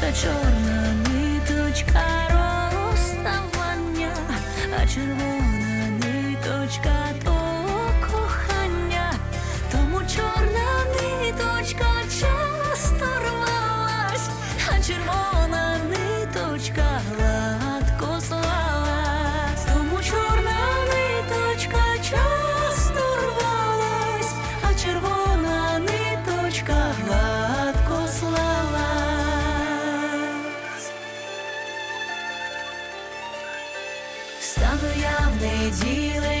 та чорна ниточка розставання, а червона ниточка. Стану я в неділе.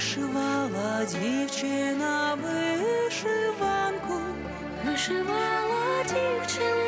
вишивала дівчина вишиванку, вишивала дівчина.